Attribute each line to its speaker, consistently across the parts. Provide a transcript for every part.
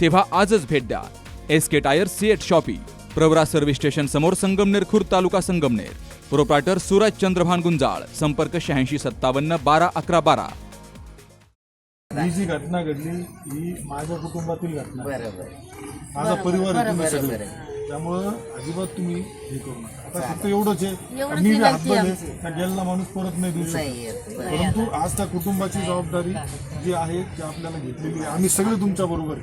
Speaker 1: तेव्हा आजच भेट द्या. S K tyre CEAT shoppe Pravara service station समोर संगमनेर खुर्द तालुका संगमनेर. प्रोप्रायटर सूरज चंद्रभान गुंजाळ संपर्क शहाऐंशी सत्तावन्न बारा अकरा बारा.
Speaker 2: ही जी घटना घडली ही माझ्या कुटुंबातील घटना. आहे.
Speaker 3: बरोबर.
Speaker 2: माझा परिवार त्यामुळं अजिबात तुम्ही हे करू नका. आता फक्त एवढंच आहे. मी बी आहे. का गेलेला माणूस परत नाही देऊ शकत. परंतु आज त्या कुटुंबाची जबाबदारी जी आहे ती आपल्याला घेतलेली आहे. आम्ही सगळे तुमच्या बरोबर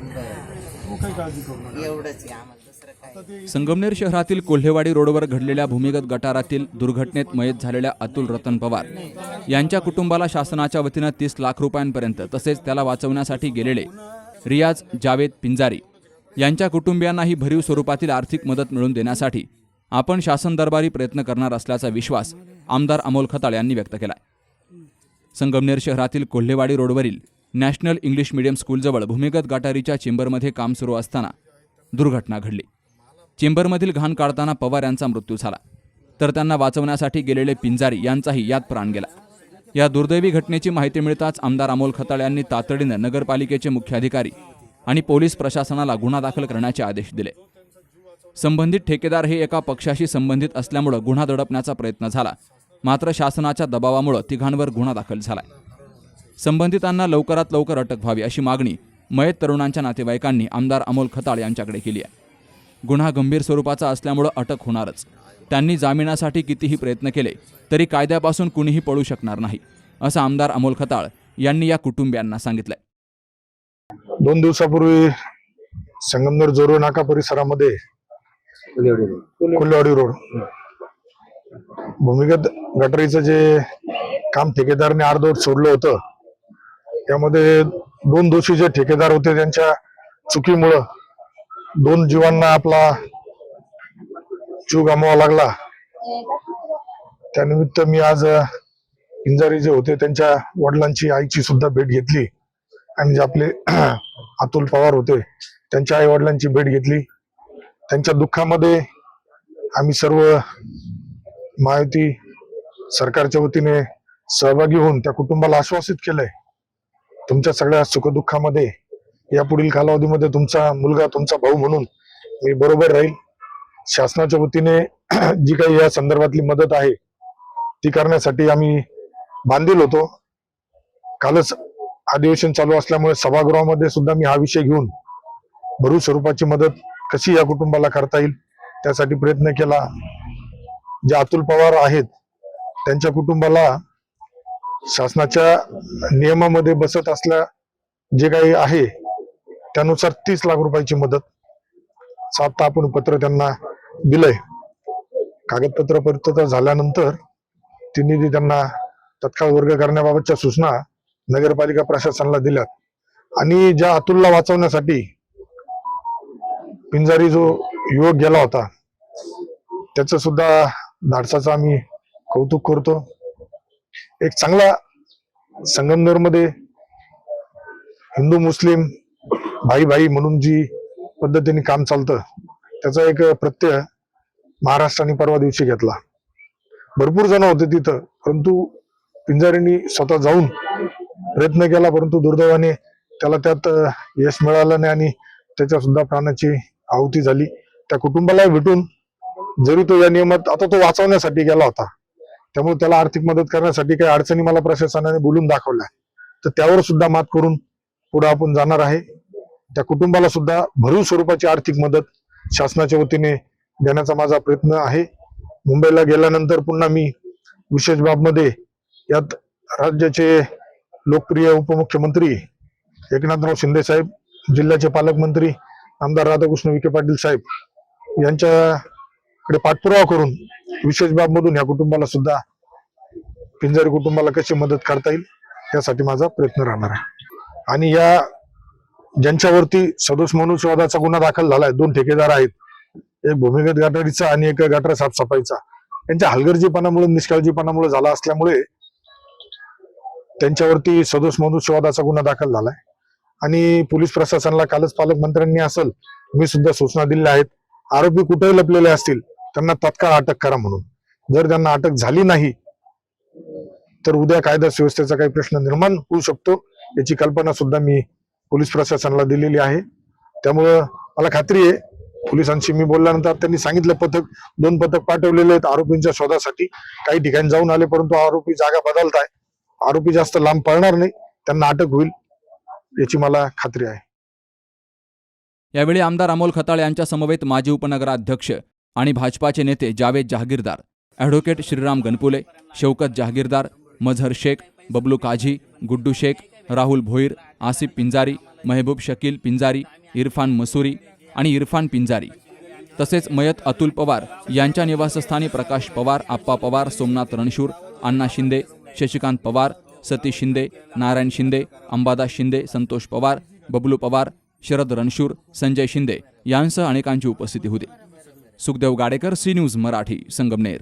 Speaker 2: काही काळजी करू नका.
Speaker 3: एवढंच आहे आम्हाला. दुसरं काय?
Speaker 2: आता ते
Speaker 1: संगमनेर शहरातील कोल्हेवाडी रोडवर घडलेल्या भूमिगत गटारातील दुर्घटनेत मयत झालेल्या अतुल रतन पवार यांच्या कुटुंबाला शासनाच्या वतीनं तीस लाख रुपयांपर्यंत तसेच त्याला वाचवण्यासाठी गेलेले रियाज जावेद पिंजारी यांच्या कुटुंबियांनाही भरीव स्वरूपातील आर्थिक मदत मिळवून देण्यासाठी आपण शासन दरबारी प्रयत्न करणार असल्याचा विश्वास आमदार अमोल खताळ यांनी व्यक्त केला संगमनेर शहरातील कोल्हेवाडी रोडवरील नॅशनल इंग्लिश मीडियम स्कूलजवळ भूमिगत गटारीच्या चेंबरमध्ये काम सुरू असताना दुर्घटना घडली. चेंबरमधील घाण काढताना पवार यांचा मृत्यू झाला. तर त्यांना वाचवण्यासाठी गेलेले पिंजारी यांचाही यात प्राण गेला. या दुर्दैवी घटनेची माहिती मिळताच आमदार अमोल खताळ यांनी तातडीनं नगरपालिकेचे मुख्याधिकारी आणि पोलीस प्रशासनाला गुन्हा दाखल करण्याचे आदेश दिले. संबंधित ठेकेदार हे एका पक्षाशी संबंधित असल्यामुळं गुन्हा दडपण्याचा प्रयत्न झाला. मात्र शासनाच्या दबावामुळं तिघांवर गुन्हा दाखल झालाय. संबंधितांना लवकरात लवकर अटक व्हावी अशी मागणी मयत तरुणांच्या नातेवाईकांनी आमदार अमोल खताळ यांच्याकडे केली आहे. गुन्हा गंभीर स्वरूपाचा असल्यामुळं अटक होणारच. त्यांनी जामिनासाठी कितीही प्रयत्न केले तरी कायद्यापासून कुणीही पळू शकणार नाही असं आमदार अमोल खताळ यांनी या कुटुंबियांना सांगितलंय.
Speaker 2: दोन दिवसापूर्वी संगमनेर जोरो नाका परिसरामध्ये कोल्हेवाडी रोड. भूमिगत गटरीचं जे काम ठेकेदारने अर्धवट सोडलं होतं त्यामध्ये दोन दोषी जे ठेकेदार होते त्यांच्या चुकीमुळं दोन जीवांना आपला जीव गमवावा लागला. त्यानिमित्त मी आज अ, पिंजारी जे होते त्यांच्या वडिलांची आईची सुद्धा भेट घेतली. आणि जे आपले अतुल पवार होते. त्यांच्या आई वडिलांची भेट घेतली. त्यांच्या दुःखामध्ये आम्ही सर्व महायुती सरकारच्या वतीने सहभागी होऊन त्या कुटुंबाला आश्वासित केलंय. तुमच्या सगळ्या सुखदुःखामध्ये या पुढील कालावधीमध्ये तुमचा मुलगा तुमचा भाऊ म्हणून मी बरोबर राहील. शासनाच्या वतीने जी काही या संदर्भातली मदत आहे ती करण्यासाठी आम्ही बांधील होतो. कालच अधिवेशन चालू असल्यामुळे सभागृहामध्ये सुद्धा मी हा विषय घेऊन भरू स्वरूपाची मदत कशी या कुटुंबाला करता येईल त्यासाठी प्रयत्न केला. जे अतुल पवार आहेत त्यांच्या कुटुंबाला शासनाच्या नियमामध्ये बसत असल्या जे काही आहे त्यानुसार तीस लाख रुपयाची मदत. सात आपण पत्र त्यांना दिलंय. कागदपत्र पूर्तता झाल्यानंतर ती निधी त्यांना तत्काळ वर्ग करण्याबाबतच्या सूचना नगरपालिका प्रशासनाला दिल्यात. आणि ज्या अतुलला वाचवण्यासाठी पिंजारी जो युवक गेला होता त्याचं सुद्धा धाडसाचं आम्ही कौतुक करतो. एक चांगला संगमनेरमध्ये हिंदू मुस्लिम भाई भाई म्हणून जी पद्धतीने काम चालतं त्याचा एक प्रत्यय महाराष्ट्राने परवा दिवशी घेतला. भरपूर जण होते तिथं परंतु पिंजारींनी स्वतः जाऊन प्रयत्न केला परंतु दुर्दैवाने त्याला त्यात यश मिळालं नाही आणि त्याच्या सुद्धा प्राणाची आहुती झाली. त्या कुटुंबाला भेटून जरी तो या नियमात आता तो वाचवण्यासाठी गेला होता त्यामुळे त्याला आर्थिक मदत करण्यासाठी काही अडचणी मला प्रशासनाने बोलून दाखवल्या. तर त्यावर सुद्धा मात करून पुढे आपण जाणार आहे. त्या कुटुंबाला सुद्धा भरीव स्वरूपाची आर्थिक मदत शासनाच्या वतीने देण्याचा माझा प्रयत्न आहे. मुंबईला गेल्यानंतर पुन्हा मी विशेष बाबमध्ये यात राज्याचे लोकप्रिय उपमुख्यमंत्री एकनाथराव शिंदे साहेब जिल्ह्याचे पालकमंत्री आमदार राधाकृष्ण विखे पाटील साहेब यांच्याकडे पाठपुरावा करून विशेष बाबमधून या कुटुंबाला सुद्धा पिंजारी कुटुंबाला कशी मदत करता येईल यासाठी माझा प्रयत्न राहणार आहे. आणि या ज्यांच्यावरती सदोष मनुष्यवादाचा गुन्हा दाखल झालाय दोन ठेकेदार आहेत एक भूमिगत गटारीचा आणि एक गटार साफसफाईचा. त्यांच्या हलगर्जीपणामुळे निष्काळजीपणामुळे झाला असल्यामुळे त्यांच्यावरती सदोष मनुष्यवादाचा गुन्हा दाखल झालाय. आणि पोलीस प्रशासनाला कालच पालकमंत्र्यांनी असेल मी सुद्धा सूचना दिल्या आहेत. आरोपी कुठेही लपलेले असतील त्यांना तत्काळ अटक करा म्हणून. जर त्यांना अटक झाली नाही तर उद्या कायदा सुव्यवस्थेचा काही प्रश्न निर्माण होऊ शकतो याची कल्पना सुद्धा मी पोलीस प्रशासनाला दिलेली आहे. त्यामुळं मला खात्री आहे पोलिसांशी मी बोलल्यानंतर त्यांनी सांगितलं पथक दोन पथक पाठवलेले आहेत आरोपींच्या शोधासाठी. काही ठिकाणी जाऊन आले परंतु आरोपी जागा बदलत आहे आरोपी जास्त लांब पळणार नाही त्यांना अटक होईल याची मला खात्री आहे.
Speaker 1: यावेळी आमदार अमोल खताळ यांच्या समवेत माजी उपनगराध्यक्ष आणि भाजपाचे नेते जावेद जहागीरदार ॲडव्होकेट श्रीराम गणपुले शौकत जहागीरदार मझहर शेख बबलू काझी गुड्डू शेख राहुल भोईर आसिफ पिंजारी मेहबूब शकील पिंजारी इरफान मसुरी आणि इरफान पिंजारी. तसेच मयत अतुल पवार यांच्या निवासस्थानी प्रकाश पवार आप्पा पवार सोमनाथ रणशूर अण्णा शिंदे शशिकांत पवार सतीश शिंदे नारायण शिंदे अंबादास शिंदे संतोष पवार बबलू पवार शरद रणशूर संजय शिंदे यांसह अनेकांची उपस्थिती होती. Sukhdev Gadekar C news Marathi Sangamner.